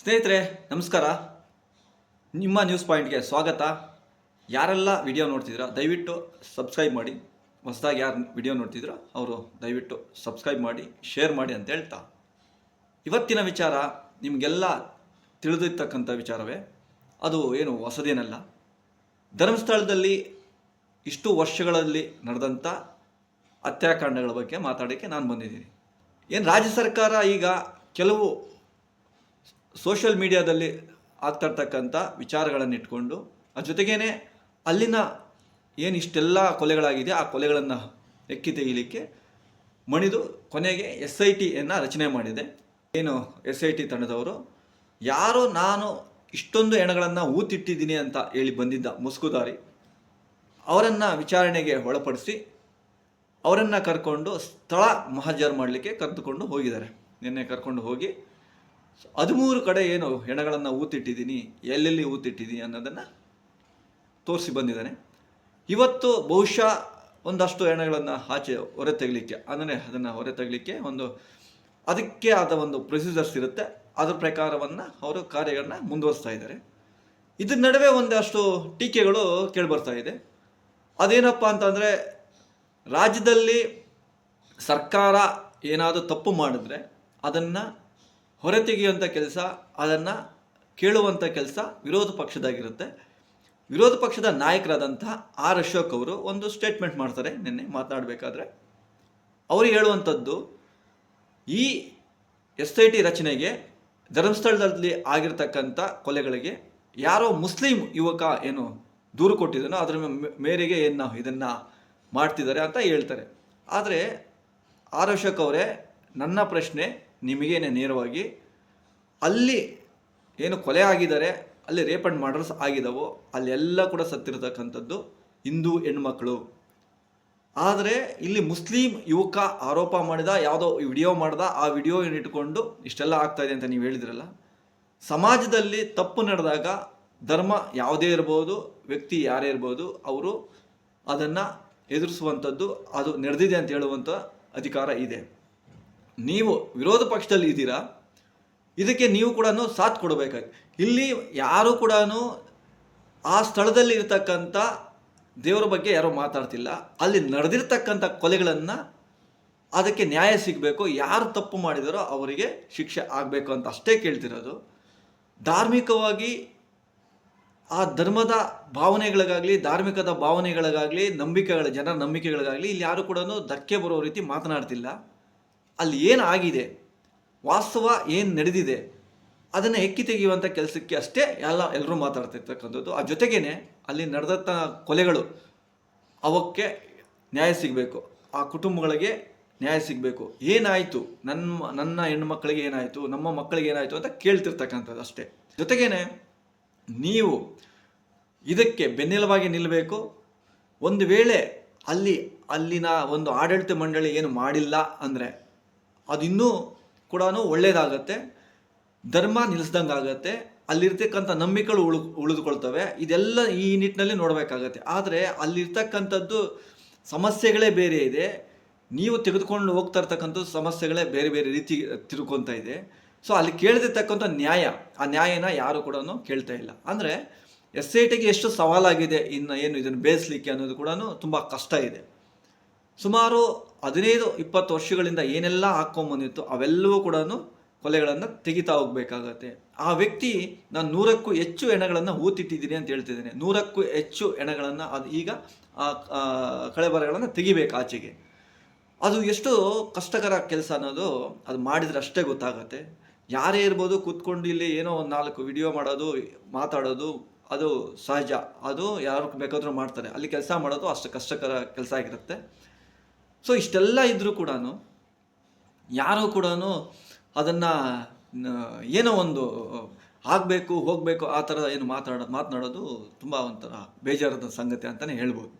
ಸ್ನೇಹಿತರೆ, ನಮಸ್ಕಾರ. ನಿಮ್ಮ ನ್ಯೂಸ್ ಪಾಯಿಂಟ್ಗೆ ಸ್ವಾಗತ. ಯಾರೆಲ್ಲ ವಿಡಿಯೋ ನೋಡ್ತಿದ್ದೀರಾ, ದಯವಿಟ್ಟು ಸಬ್ಸ್ಕ್ರೈಬ್ ಮಾಡಿ. ಹೊಸದಾಗಿ ಯಾರು ವಿಡಿಯೋ ನೋಡ್ತಿದ್ರೋ ಅವರು ದಯವಿಟ್ಟು ಸಬ್ಸ್ಕ್ರೈಬ್ ಮಾಡಿ ಶೇರ್ ಮಾಡಿ ಅಂತ ಹೇಳ್ತಾ. ಇವತ್ತಿನ ವಿಚಾರ ನಿಮಗೆಲ್ಲ ತಿಳಿದಿರ್ತಕ್ಕಂಥ ವಿಚಾರವೇ. ಅದು ಏನು ಹೊಸದೇನಲ್ಲ. ಧರ್ಮಸ್ಥಳದಲ್ಲಿ ಇಷ್ಟು ವರ್ಷಗಳಲ್ಲಿ ನಡೆದಂಥ ಹತ್ಯಾಕಾಂಡಗಳ ಬಗ್ಗೆ ಮಾತಾಡೋಕ್ಕೆ ನಾನು ಬಂದಿದ್ದೀನಿ. ಏನು ರಾಜ್ಯ ಸರ್ಕಾರ ಈಗ ಕೆಲವು ಸೋಷಿಯಲ್ ಮೀಡಿಯಾದಲ್ಲಿ ಆಗ್ತಾ ಇರ್ತಕ್ಕಂಥ ವಿಚಾರಗಳನ್ನು ಇಟ್ಕೊಂಡು ಅದ್ರ ಜೊತೆಗೇನೆ ಅಲ್ಲಿನ ಏನು ಇಷ್ಟೆಲ್ಲ ಕೊಲೆಗಳಾಗಿದೆ, ಆ ಕೊಲೆಗಳನ್ನು ಎಕ್ಕಿ ತೆಗಿಲಿಕ್ಕೆ ಮಣಿದು ಕೊನೆಗೆ ಎಸ್ ಐ ಟಿಯನ್ನು ರಚನೆ ಮಾಡಿದೆ. ಏನು ಎಸ್ ಐ ಟಿ ತಂಡದವರು? ಯಾರು ನಾನು ಇಷ್ಟೊಂದು ಹೆಣಗಳನ್ನು ಊತಿಟ್ಟಿದ್ದೀನಿ ಅಂತ ಹೇಳಿ ಬಂದಿದ್ದ ಮುಸ್ಕುದಾರಿ, ಅವರನ್ನು ವಿಚಾರಣೆಗೆ ಒಳಪಡಿಸಿ ಅವರನ್ನು ಕರ್ಕೊಂಡು ಸ್ಥಳ ಮಹಜರ್ ಮಾಡಲಿಕ್ಕೆ ಕರೆದುಕೊಂಡು ಹೋಗಿದ್ದಾರೆ. ನಿನ್ನೆ ಕರ್ಕೊಂಡು ಹೋಗಿ ಹದಿಮೂರು ಕಡೆ ಏನು ಹೆಣಗಳನ್ನು ಊತಿಟ್ಟಿದ್ದೀನಿ, ಎಲ್ಲೆಲ್ಲಿ ಊತಿಟ್ಟಿದ್ದೀನಿ ಅನ್ನೋದನ್ನು ತೋರಿಸಿ ಬಂದಿದ್ದಾನೆ. ಇವತ್ತು ಬಹುಶಃ ಒಂದಷ್ಟು ಹೆಣಗಳನ್ನು ಆಚೆ ಹೊರ ತೆಗಲಿಕ್ಕೆ, ಅಂದರೆ ಅದನ್ನು ಹೊರ ತೆಗಲಿಕ್ಕೆ ಒಂದು ಅದಕ್ಕೆ ಆದ ಒಂದು ಪ್ರೊಸೀಜರ್ಸ್ ಇರುತ್ತೆ. ಅದರ ಪ್ರಕಾರವನ್ನು ಅವರು ಕಾರ್ಯಗಳನ್ನ ಮುಂದುವರಿಸ್ತಾ ಇದ್ದಾರೆ. ಇದ್ರ ನಡುವೆ ಒಂದಷ್ಟು ಟೀಕೆಗಳು ಕೇಳಿಬರ್ತಾ ಇದೆ. ಅದೇನಪ್ಪ ಅಂತಂದರೆ, ರಾಜ್ಯದಲ್ಲಿ ಸರ್ಕಾರ ಏನಾದರೂ ತಪ್ಪು ಮಾಡಿದ್ರೆ ಅದನ್ನು ಹೊರತೆಗೆಯುವಂಥ ಕೆಲಸ, ಅದನ್ನು ಕೇಳುವಂಥ ಕೆಲಸ ವಿರೋಧ ಪಕ್ಷದಾಗಿರುತ್ತೆ. ವಿರೋಧ ಪಕ್ಷದ ನಾಯಕರಾದಂಥ ಆರ್ ಅಶೋಕ್ ಅವರು ಒಂದು ಸ್ಟೇಟ್ಮೆಂಟ್ ಮಾಡ್ತಾರೆ ನಿನ್ನೆ ಮಾತನಾಡಬೇಕಾದ್ರೆ. ಅವರು ಹೇಳುವಂಥದ್ದು, ಈ ಎಸ್ ಐ ಟಿ ರಚನೆಗೆ ಧರ್ಮಸ್ಥಳದಲ್ಲಿ ಆಗಿರ್ತಕ್ಕಂಥ ಕೊಲೆಗಳಿಗೆ ಯಾರೋ ಮುಸ್ಲಿಂ ಯುವಕ ಏನು ದೂರು ಕೊಟ್ಟಿದ್ದಾನೋ ಅದರ ಮೇರೆಗೆ ಏನು ಇದನ್ನು ಮಾಡ್ತಿದ್ದಾರೆ ಅಂತ ಹೇಳ್ತಾರೆ. ಆದರೆ ಆರ್ ಅಶೋಕ್ ಅವರೇ ನನ್ನ ಪ್ರಶ್ನೆ ನಿಮಗೇನೆ ನೇರವಾಗಿ, ಅಲ್ಲಿ ಏನು ಕೊಲೆ ಆಗಿದ್ದಾರೆ ಅಲ್ಲಿ ರೇಪ್ ಆ್ಯಂಡ್ ಮರ್ಡರ್ಸ್ ಆಗಿದಾವೋ, ಅಲ್ಲೆಲ್ಲ ಕೂಡ ಸತ್ತಿರತಕ್ಕಂಥದ್ದು ಹಿಂದೂ ಹೆಣ್ಮಕ್ಳು. ಆದರೆ ಇಲ್ಲಿ ಮುಸ್ಲಿಂ ಯುವಕ ಆರೋಪ ಮಾಡಿದ, ಯಾವುದೋ ವಿಡಿಯೋ ಮಾಡ್ದ, ಆ ವಿಡಿಯೋ ಇಟ್ಕೊಂಡು ಇಷ್ಟೆಲ್ಲ ಆಗ್ತಾ ಇದೆ ಅಂತ ನೀವು ಹೇಳಿದ್ರಲ್ಲ, ಸಮಾಜದಲ್ಲಿ ತಪ್ಪು ನಡೆದಾಗ ಧರ್ಮ ಯಾವುದೇ ಇರ್ಬೋದು, ವ್ಯಕ್ತಿ ಯಾರೇ ಇರ್ಬೋದು, ಅವರು ಅದನ್ನು ಎದುರಿಸುವಂಥದ್ದು, ಅದು ನಡೆದಿದೆ ಅಂತ ಹೇಳುವಂಥ ಅಧಿಕಾರ ಇದೆ. ನೀವು ವಿರೋಧ ಪಕ್ಷದಲ್ಲಿ ಇದ್ದೀರಾ? ಇದಕ್ಕೆ ನೀವು ಕೂಡ ಸಾಥ್ ಕೊಡಬೇಕಾಗಿ. ಇಲ್ಲಿ ಯಾರು ಕೂಡ ಆ ಸ್ಥಳದಲ್ಲಿ ಇರತಕ್ಕಂಥ ದೇವರ ಬಗ್ಗೆ ಯಾರೂ ಮಾತಾಡ್ತಿಲ್ಲ. ಅಲ್ಲಿ ನಡೆದಿರ್ತಕ್ಕಂಥ ಕೊಲೆಗಳನ್ನು ಅದಕ್ಕೆ ನ್ಯಾಯ ಸಿಗಬೇಕು. ಯಾರು ತಪ್ಪು ಮಾಡಿದರೋ ಅವರಿಗೆ ಶಿಕ್ಷೆ ಆಗಬೇಕು ಅಂತ ಅಷ್ಟೇ ಕೇಳ್ತಿರೋದು. ಧಾರ್ಮಿಕವಾಗಿ ಆ ಧರ್ಮದ ಭಾವನೆಗಳಿಗಾಗಲಿ, ಧಾರ್ಮಿಕದ ಭಾವನೆಗಳಿಗಾಗಲಿ, ನಂಬಿಕೆಗಳ, ಜನರ ನಂಬಿಕೆಗಳಿಗಾಗಲಿ ಇಲ್ಲಿ ಯಾರು ಕೂಡ ಧಕ್ಕೆ ಬರೋ ರೀತಿ ಮಾತನಾಡ್ತಿಲ್ಲ. ಅಲ್ಲಿ ಏನು ಆಗಿದೆ ವಾಸ್ತವ ಏನು ನಡೆದಿದೆ? ಅದನ್ನು ಎಕ್ಕಿ ತೆಗೆಯುವಂಥ ಕೆಲಸಕ್ಕೆ ಅಷ್ಟೇ ಎಲ್ಲ ಎಲ್ಲರೂ ಮಾತಾಡ್ತಿರ್ತಕ್ಕಂಥದ್ದು. ಆ ಜೊತೆಗೇ ಅಲ್ಲಿ ನಡೆದಂಥ ಕೊಲೆಗಳು ಅವಕ್ಕೆ ನ್ಯಾಯ ಸಿಗಬೇಕು. ಆ ಕುಟುಂಬಗಳಿಗೆ ನ್ಯಾಯ ಸಿಗಬೇಕು. ಏನಾಯಿತು? ನನ್ನ ನನ್ನ ಹೆಣ್ಣುಮಕ್ಕಳಿಗೆ ಏನಾಯಿತು? ನಮ್ಮ ಮಕ್ಕಳಿಗೆ ಏನಾಯಿತು ಅಂತ ಕೇಳ್ತಿರ್ತಕ್ಕಂಥದ್ದು ಅಷ್ಟೇ. ಜೊತೆಗೇನೆ ನೀವು ಇದಕ್ಕೆ ಬೆನ್ನೆಲುವಾಗಿ ನಿಲ್ಲಬೇಕು ಒಂದು ವೇಳೆ ಅಲ್ಲಿ ಅಲ್ಲಿನ ಒಂದು ಆಡಳಿತ ಮಂಡಳಿ ಏನು ಮಾಡಿಲ್ಲ ಅಂದರೆ ಅದು ಇನ್ನೂ ಕೂಡ ಒಳ್ಳೆಯದಾಗತ್ತೆ ಧರ್ಮ ನಿಲ್ಲಿಸ್ದಂಗೆ ಆಗತ್ತೆ ಅಲ್ಲಿರ್ತಕ್ಕಂಥ ನಂಬಿಕೆಗಳು ಉಳು, ಉಳಿದುಕೊಳ್ತವೆ. ಇದೆಲ್ಲ ಈ ನಿಟ್ಟಿನಲ್ಲಿ ನೋಡಬೇಕಾಗತ್ತೆ. ಆದರೆ ಅಲ್ಲಿರ್ತಕ್ಕಂಥದ್ದು ಸಮಸ್ಯೆಗಳೇ ಬೇರೆ ಇದೆ. ನೀವು ತೆಗೆದುಕೊಂಡು ಹೋಗ್ತಾ ಇರ್ತಕ್ಕಂಥ ಸಮಸ್ಯೆಗಳೇ ಬೇರೆ ಬೇರೆ ರೀತಿ ತಿರ್ಕೊತಾ ಇದೆ. ಸೊ ಅಲ್ಲಿ ಕೇಳದಿರ್ತಕ್ಕಂಥ ನ್ಯಾಯ, ಆ ನ್ಯಾಯನ ಯಾರು ಕೂಡ ಕೇಳ್ತಾ ಇಲ್ಲ. ಅಂದರೆ ಎಸ್ ಐ ಟಿಗೆ ಎಷ್ಟು ಸವಾಲಾಗಿದೆ ಇನ್ನು ಏನು ಇದನ್ನು ಬೇಯಿಸ್ಲಿಕ್ಕೆ ಅನ್ನೋದು ಕೂಡ ತುಂಬ ಕಷ್ಟ ಇದೆ. ಸುಮಾರು ಹದಿನೈದು, ಇಪ್ಪತ್ತು ವರ್ಷಗಳಿಂದ ಏನೆಲ್ಲ ಹಾಕ್ಕೊಂಬಂದಿತ್ತು ಅವೆಲ್ಲವೂ ಕೂಡ ಕೊಲೆಗಳನ್ನು ತೆಗಿತಾ ಹೋಗ್ಬೇಕಾಗತ್ತೆ. ಆ ವ್ಯಕ್ತಿ, ನಾನು ನೂರಕ್ಕೂ ಹೆಚ್ಚು ಹೆಣಗಳನ್ನು ಹೂತಿಟ್ಟಿದ್ದೀನಿ ಅಂತ ಹೇಳ್ತಿದ್ದೇನೆ. ನೂರಕ್ಕೂ ಹೆಚ್ಚು ಹೆಣಗಳನ್ನು ಅದು ಈಗ ಆ ಆ ಕಳೆಬರಗಳನ್ನು ತೆಗಿಬೇಕು ಆಚೆಗೆ. ಅದು ಎಷ್ಟು ಕಷ್ಟಕರ ಕೆಲಸ ಅನ್ನೋದು ಅದು ಮಾಡಿದ್ರೆ ಅಷ್ಟೇ ಗೊತ್ತಾಗತ್ತೆ. ಯಾರೇ ಇರ್ಬೋದು ಕೂತ್ಕೊಂಡು ಇಲ್ಲಿ ಏನೋ ಒಂದು ನಾಲ್ಕು ವಿಡಿಯೋ ಮಾಡೋದು, ಮಾತಾಡೋದು, ಅದು ಸಹಜ. ಅದು ಯಾರು ಬೇಕಾದರೂ ಮಾಡ್ತಾರೆ. ಅಲ್ಲಿ ಕೆಲಸ ಮಾಡೋದು ಅಷ್ಟು ಕಷ್ಟಕರ ಕೆಲಸ ಆಗಿರುತ್ತೆ. ಸೊ ಇಷ್ಟೆಲ್ಲ ಇದ್ದರೂ ಕೂಡ ಯಾರೂ ಕೂಡ ಅದನ್ನು ಏನೋ ಒಂದು, ಆಗಬೇಕು, ಹೋಗಬೇಕು, ಆ ಥರ ಏನು ಮಾತಾಡ, ಮಾತನಾಡೋದು ತುಂಬ ಒಂಥರ ಬೇಜಾರದ ಸಂಗತಿ ಅಂತಲೇ ಹೇಳ್ಬೋದು.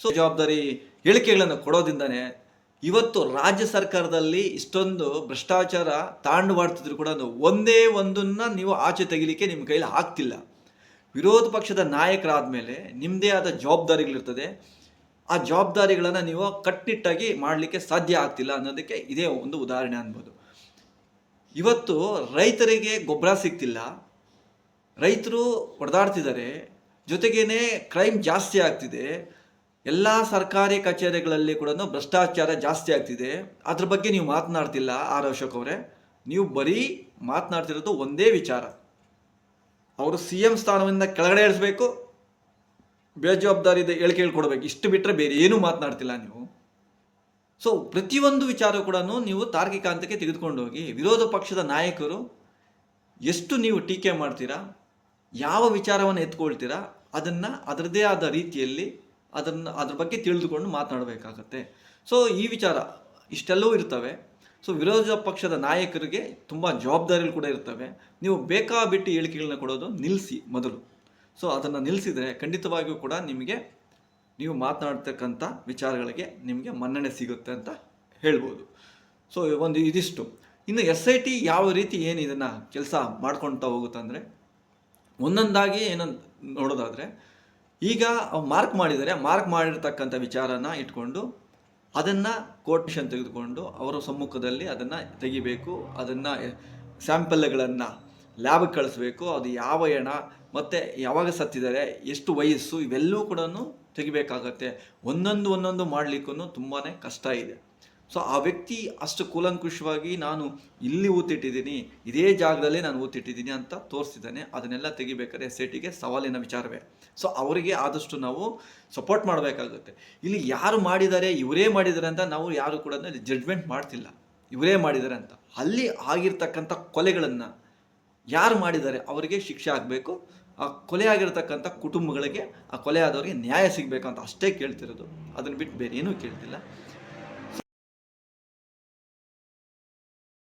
ಸೊ ಜವಾಬ್ದಾರಿ ಹೇಳಿಕೆಗಳನ್ನು ಕೊಡೋದಿಂದನೇ ಇವತ್ತು ರಾಜ್ಯ ಸರ್ಕಾರದಲ್ಲಿ ಇಷ್ಟೊಂದು ಭ್ರಷ್ಟಾಚಾರ ತಾಂಡವಾಡ್ತಿದ್ರು ಕೂಡ ಒಂದೇ ಒಂದನ್ನು ನೀವು ಆಚೆ ತೆಗಿಲಿಕ್ಕೆ ನಿಮ್ಮ ಕೈಲಿ ಆಗ್ತಿಲ್ಲ. ವಿರೋಧ ಪಕ್ಷದ ನಾಯಕರಾದ ಮೇಲೆ ನಿಮ್ಮದೇ ಆದ ಜವಾಬ್ದಾರಿಗಳಿರ್ತದೆ. ಆ ಜವಾಬ್ದಾರಿಗಳನ್ನು ನೀವು ಕಟ್ಟಿಟ್ಟಾಗಿ ಮಾಡಲಿಕ್ಕೆ ಸಾಧ್ಯ ಆಗ್ತಿಲ್ಲ ಅನ್ನೋದಕ್ಕೆ ಇದೇ ಒಂದು ಉದಾಹರಣೆ ಅನ್ಬೋದು. ಇವತ್ತು ರೈತರಿಗೆ ಗೊಬ್ಬರ ಸಿಗ್ತಿಲ್ಲ. ರೈತರು ಹೊಡೆದಾಡ್ತಿದ್ದಾರೆ ಜೊತೆಗೇನೆ ಕ್ರೈಮ್ ಜಾಸ್ತಿ ಆಗ್ತಿದೆ. ಎಲ್ಲ ಸರ್ಕಾರಿ ಕಚೇರಿಗಳಲ್ಲಿ ಕೂಡ ಭ್ರಷ್ಟಾಚಾರ ಜಾಸ್ತಿ ಆಗ್ತಿದೆ. ಅದ್ರ ಬಗ್ಗೆ ನೀವು ಮಾತನಾಡ್ತಿಲ್ಲ ಆರ್ ಅಶೋಕ್ ಅವರೇ. ನೀವು ಬರೀ ಮಾತನಾಡ್ತಿರೋದು ಒಂದೇ ವಿಚಾರ. ಅವರು ಸಿ ಎಂ ಸ್ಥಾನದಿಂದ ಕೆಳಗಡೆ ಇಳಿಸ್ಬೇಕು ಬೇಜವಾಬ್ದಾರಿ ಹೇಳಿಕೆ ಕೊಡಬೇಕು ಇಷ್ಟು ಬಿಟ್ಟರೆ ಬೇರೆ ಏನೂ ಮಾತನಾಡ್ತಿಲ್ಲ ನೀವು. ಸೊ ಪ್ರತಿಯೊಂದು ವಿಚಾರ ಕೂಡ ನೀವು ತಾರ್ಕಿಕ ಹಂತಕ್ಕೆ ತೆಗೆದುಕೊಂಡು ಹೋಗಿ ವಿರೋಧ ಪಕ್ಷದ ನಾಯಕರು ಎಷ್ಟು ನೀವು ಟೀಕೆ ಮಾಡ್ತೀರಾ, ಯಾವ ವಿಚಾರವನ್ನು ಎತ್ಕೊಳ್ತೀರಾ, ಅದನ್ನು ಅದರದೇ ಆದ ರೀತಿಯಲ್ಲಿ ಅದನ್ನು, ಅದ್ರ ಬಗ್ಗೆ ತಿಳಿದುಕೊಂಡು ಮಾತನಾಡಬೇಕಾಗತ್ತೆ. ಸೊ ಈ ವಿಚಾರ ಇಷ್ಟೆಲ್ಲವೂ ಇರ್ತವೆ. ಸೊ ವಿರೋಧ ಪಕ್ಷದ ನಾಯಕರಿಗೆ ತುಂಬ ಜವಾಬ್ದಾರಿಗಳು ಕೂಡ ಇರ್ತವೆ. ನೀವು ಬೇಕಾಬಿಟ್ಟು ಹೇಳಿಕೆಗಳನ್ನ ಕೊಡೋದು ನಿಲ್ಲಿಸಿ ಮೊದಲು. ಸೊ ಅದನ್ನು ನಿಲ್ಲಿಸಿದರೆ ಖಂಡಿತವಾಗಿಯೂ ಕೂಡ ನಿಮಗೆ ನೀವು ಮಾತನಾಡ್ತಕ್ಕಂಥ ವಿಚಾರಗಳಿಗೆ ನಿಮಗೆ ಮನ್ನಣೆ ಸಿಗುತ್ತೆ ಅಂತ ಹೇಳ್ಬೋದು. ಸೊ ಒಂದು ಇದಿಷ್ಟು. ಇನ್ನು ಎಸ್ ಐ ಟಿ ಯಾವ ರೀತಿ ಏನು ಇದನ್ನು ಕೆಲಸ ಮಾಡ್ಕೊಳ್ತಾ ಹೋಗುತ್ತಂದರೆ ಒಂದೊಂದಾಗಿ ಏನೋ ನೋಡೋದಾದರೆ, ಈಗ ಮಾರ್ಕ್ ಮಾಡಿದರೆ ಮಾರ್ಕ್ ಮಾಡಿರ್ತಕ್ಕಂಥ ವಿಚಾರನ ಇಟ್ಕೊಂಡು ಅದನ್ನು ಕೋಟೇಶನ್ ತೆಗೆದುಕೊಂಡು ಅವರ ಸಮ್ಮುಖದಲ್ಲಿ ಅದನ್ನು ತೆಗಿಬೇಕು, ಅದನ್ನು ಸ್ಯಾಂಪಲ್ಗಳನ್ನು ಲ್ಯಾಬ್ಗೆ ಕಳಿಸ್ಬೇಕು, ಅದು ಯಾವ ಹೆಣ ಮತ್ತು ಯಾವಾಗ ಸತ್ತಿದ್ದಾರೆ, ಎಷ್ಟು ವಯಸ್ಸು, ಇವೆಲ್ಲವೂ ಕೂಡ ತೆಗಿಬೇಕಾಗತ್ತೆ. ಒಂದೊಂದು ಒಂದೊಂದು ಮಾಡಲಿಕ್ಕೂ ತುಂಬಾ ಕಷ್ಟ ಇದೆ. ಸೊ ಆ ವ್ಯಕ್ತಿ ಅಷ್ಟು ಕೂಲಂಕುಷವಾಗಿ ನಾನು ಇಲ್ಲಿ ಊತಿಟ್ಟಿದ್ದೀನಿ, ಇದೇ ಜಾಗದಲ್ಲಿ ನಾನು ಊತಿಟ್ಟಿದ್ದೀನಿ ಅಂತ ತೋರಿಸ್ತಿದ್ದಾನೆ ಅದನ್ನೆಲ್ಲ ತೆಗಿಬೇಕಾದ್ರೆ ಸೇಟಿಗೆ ಸವಾಲಿನ ವಿಚಾರವೇ. ಸೊ ಅವರಿಗೆ ಆದಷ್ಟು ನಾವು ಸಪೋರ್ಟ್ ಮಾಡಬೇಕಾಗುತ್ತೆ. ಇಲ್ಲಿ ಯಾರು ಮಾಡಿದ್ದಾರೆ, ಇವರೇ ಮಾಡಿದ್ದಾರೆ ಅಂತ ನಾವು ಯಾರು ಕೂಡ ಜಡ್ಜ್ಮೆಂಟ್ ಮಾಡ್ತಿಲ್ಲ. ಇವರೇ ಮಾಡಿದ್ದಾರೆ ಅಂತ. ಅಲ್ಲಿ ಆಗಿರ್ತಕ್ಕಂಥ ಕೊಲೆಗಳನ್ನು ಯಾರು ಮಾಡಿದ್ದಾರೆ, ಅವರಿಗೆ ಶಿಕ್ಷೆ ಆಗಬೇಕು ಆ ಕೊಲೆ ಆಗಿರ್ತಕ್ಕಂಥ ಕುಟುಂಬಗಳಿಗೆ ಆ ಕೊಲೆ ಆದವರಿಗೆ ನ್ಯಾಯ ಸಿಗಬೇಕು ಅಂತ ಅಷ್ಟೇ ಕೇಳ್ತಿರೋದು. ಅದನ್ನು ಬಿಟ್ಟು ಬೇರೆ ಏನೂ ಕೇಳ್ತಿಲ್ಲ.